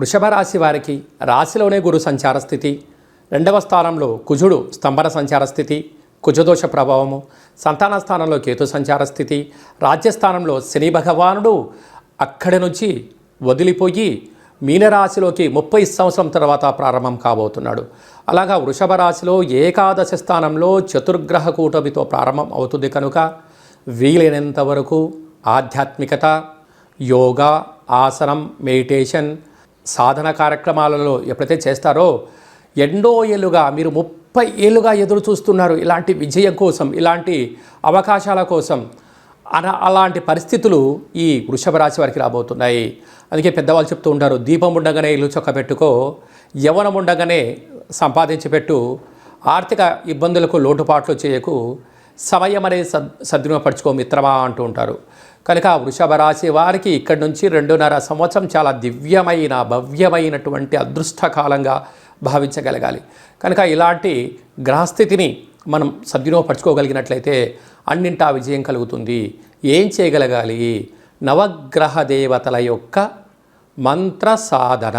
వృషభ రాశి వారికి రాశిలోనే గురు సంచార స్థితి. రెండవ స్థానంలో కుజుడు స్తంభన సంచార స్థితి. కుజదోష ప్రభావము. సంతాన స్థానంలో కేతు సంచార స్థితి. రాజ్యస్థానంలో శని భగవానుడు అక్కడి నుంచి వదిలిపోయి మీనరాశిలోకి ముప్పై సంవత్సరం తర్వాత ప్రారంభం కాబోతున్నాడు. అలాగా వృషభ రాశిలో ఏకాదశ స్థానంలో చతుర్గ్రహ కూటమితో ప్రారంభం అవుతుంది కనుక వీలైనంత వరకు ఆధ్యాత్మికత యోగా ఆసనం మెడిటేషన్ సాధన కార్యక్రమాలలో ఎప్పుడైతే చేస్తారో ఎన్నో ఏళ్ళుగా మీరు ముప్పై ఏళ్ళుగా ఎదురు చూస్తున్నారు ఇలాంటి విజయం కోసం ఇలాంటి అవకాశాల కోసం. అలా అలాంటి పరిస్థితులు ఈ వృషభ రాశి వారికి రాబోతున్నాయి. అందుకే పెద్దవాళ్ళు చెప్తూ ఉంటారు దీపం ఉండగానే ఇల్లు చొక్క పెట్టుకో యవనం ఉండగానే సంపాదించి పెట్టు ఆర్థిక ఇబ్బందులకు లోటుపాట్లు చేయకు సమయం అనేది సద్ సద్వినియోగపరచుకో మిత్రమా అంటూ ఉంటారు. కనుక వృషభ రాశి వారికి ఇక్కడి నుంచి రెండున్నర సంవత్సరం చాలా దివ్యమైన భవ్యమైనటువంటి అదృష్టకాలంగా భావించగలగాలి. కనుక ఇలాంటి గ్రహస్థితిని మనం సద్వినియోగపరచుకోగలిగినట్లయితే అన్నింటా విజయం కలుగుతుంది. ఏం చేయగలగాలి? నవగ్రహ దేవతల యొక్క మంత్ర సాధన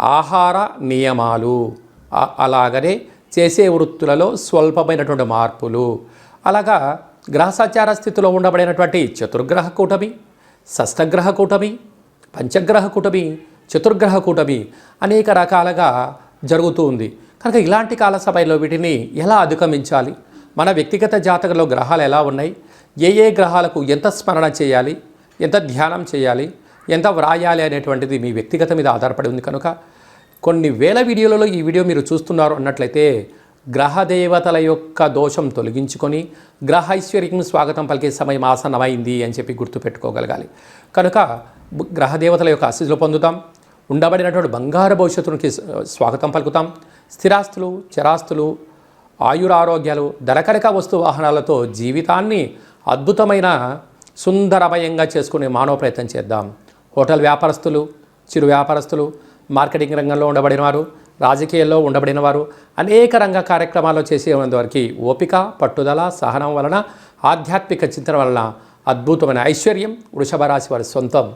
ఆహార నియమాలు అలాగనే చేసే వృత్తులలో స్వల్పమైనటువంటి మార్పులు. అలాగా గ్రహసాచార స్థితిలో ఉండబడినటువంటి చతుర్గ్రహ కూటమి షష్టగ్రహ కూటమి పంచగ్రహ కూటమి చతుర్గ్రహ కూటమి అనేక రకాలుగా జరుగుతూ ఉంది. కనుక ఇలాంటి కాల సమయంలో వీటిని ఎలా అధిగమించాలి? మన వ్యక్తిగత జాతకంలో గ్రహాలు ఎలా ఉన్నాయి? ఏ ఏ గ్రహాలకు ఎంత స్మరణ చేయాలి? ఎంత ధ్యానం చేయాలి? ఎంత వ్రాయాలి అనేటువంటిది మీ వ్యక్తిగత మీద ఆధారపడి ఉంది కనుక కొన్ని వేల వీడియోలలో ఈ వీడియో మీరు చూస్తున్నారు అన్నట్లయితే గ్రహ దేవతల యొక్క దోషం తొలగించుకొని గ్రహ ఐశ్వర్యం స్వాగతం పలికే సమయం ఆసన్నమైంది అని చెప్పి గుర్తుపెట్టుకోగలగాలి. కనుక గ్రహ దేవతల యొక్క ఆశీస్సులు పొందుతాం. ఉండబడినటువంటి బంగారు భవిష్యత్తునికి స్వాగతం పలుకుతాం. స్థిరాస్తులు చరాస్తులు ఆయురారోగ్యాలు ధరకరక వస్తు వాహనాలతో జీవితాన్ని అద్భుతమైన సుందరమయంగా చేసుకునే మానవ ప్రయత్నం చేద్దాం. హోటల్ వ్యాపారస్తులు చిరు వ్యాపారస్తులు మార్కెటింగ్ రంగంలో ఉండబడిన వారు రాజకీయాల్లో ఉండబడిన వారు అనేక రంగ కార్యక్రమాలు చేసే వారికి ఓపిక పట్టుదల సహనం వలన ఆధ్యాత్మిక చింతన వలన అద్భుతమైన ఐశ్వర్యం వృషభ రాశి వారి సొంతం.